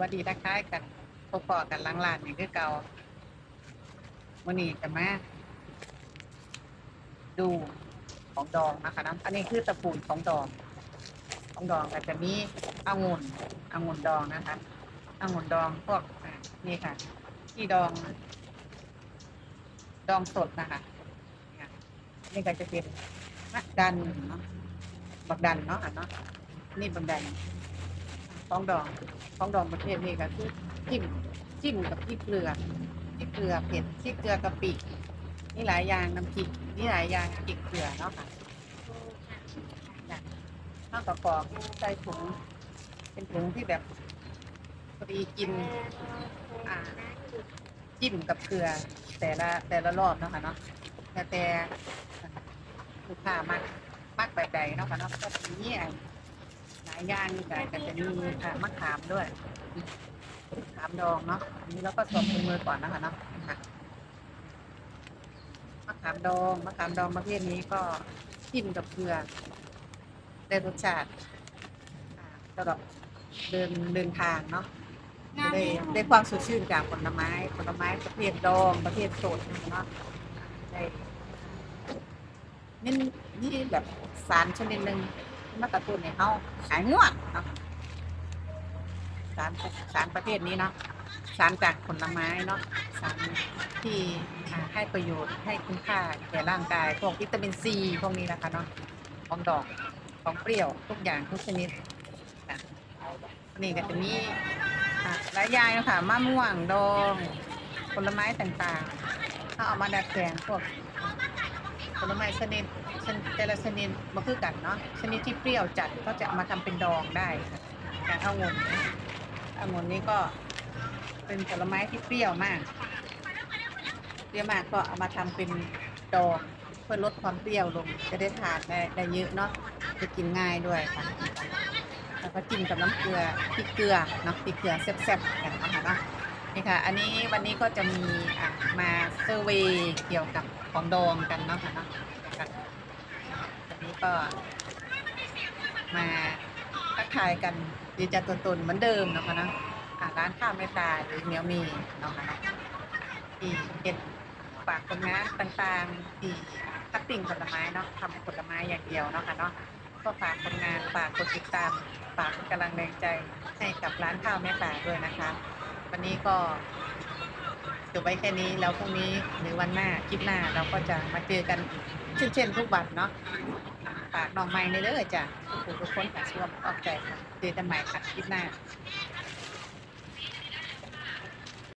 วัสดีทักทายกันพบปอกันล้างลานอย่างคือเก่าวันนี้จะมาดูของดองนะคะนะอันนี้คือตะปูนของดอง ของดองก็จะมีองุ่นองุ่นดองนะคะองุ่นดองพวกอะนี่ค่ะ ที่ดอง ดองสดนะคะนี่ค่ะนี่ก็จะเป็นมะดันเนาะบักดันเนาะอะเนาะนี่บักดัน ของดองของดองประเภทนี้ก็คือจิ้มจิ้มกับพริกเกลือพริกเกลือเผ็ดพริกเกลือกะปินี่หลายอย่างน้ำพริกนี่หลายอย่างพริกเกลือเนาะค่ะข้าวกระกอกใส่ถุงเป็นถุงที่แบบพอดีกินอ่าจิ้มกับเกลือ แต่ละแต่ละรอบเนาะค่ะเนาะแต่แต่ลูกค้ามากมากแบบใดเนาะค่ะเนาะก็มีเนี่ยหลาย อย่างนี่ก็ก็จะมีอ่ามะขามด้วยมะขามดองเนาะอันนี้เราก็สวมถุงมือก่อนนะคะเนาะค่ะมะขามดองมะขามดองประเภทนี้ก็จิ้มกับเกลือได้รสชาติอ่าสำหรับเดินเดินทางเนาะได้ได้ความสดชื่นจากผลไม้ผลไม้ประเภทดองประเภทสดเนาะได้นี่นี่แบบสารชนิดหนึ่ง มากระตุ้นให้เขาหายงวงเนาะสารสารประเภทนี้เนาะสารจากผลไม้เนาะสารที่ให้ประโยชน์ให้คุณค่าแก่ร่างกายพวกวิตามินซีพวกนี้นะคะเนาะของดอกของเปรี้ยวทุกอย่างทุกชนิดนี่ก็จะมีอะหลายอย่างนะค่ะมะม่วงดองผลไม้ต่างๆเขาเอามาดัดแปลงพวก ผลไม้ชนิดชนิดแต่ละชนิดมาคือกันเนาะชนิดที่เปรี้ยวจัดก็จะเอามาทำเป็นดองได้ค่ะอย่างองุ่นองุ่นนี้ก็เป็นผลไม้ที่เปรี้ยวมากเปรี้ยวมากก็เอามาทำเป็นดองเพื่อลดความเปรี้ยวลงจะได้ทานได้ได้เยอะเนาะจะกินง่ายด้วยค่ะแล้วก็จิ้มกับน้ำเกลือพริกเกลือเนาะพริกเกลือแซ่บๆกันนะคะเนาะนี่ค่ะ อันนี้วันนี้ก็จะมีอะมา อร์เวย์เกี่ยวกับของดองกันเนาะค่ะเนาะวันนี้ก็ มาทักทายกันดีใจตัวตนเหมือนเดิมเนาะคะเนาะอะร้านข้าวไม่ตายหรือเหนียวมีเนาะค่ะเนาะที่เป็นฝากคนงานต่างๆที่คัดติ่งผลไม้เนาะทำผลไม้อย่างเดียวเนาะค่ะเนาะก็ฝากคนงานฝากกดติดตามฝากกำลังแรงใจให้กับร้านข้าวแม่ป่าด้วยนะคะ วันนี้ก็ จบไว้แค่นี้แล้วพรุ่งนี้หรือวันหน้าคลิปหน้าเราก็จะมาเจอกันเช่นเช่นทุกวันเนาะฝากน้องใหม่ในเด้อจ้ะทุกผู้ทุกคนค่ะช่วงออกใจค่ะเจอกันใหม่ค่ะคลิปหน้า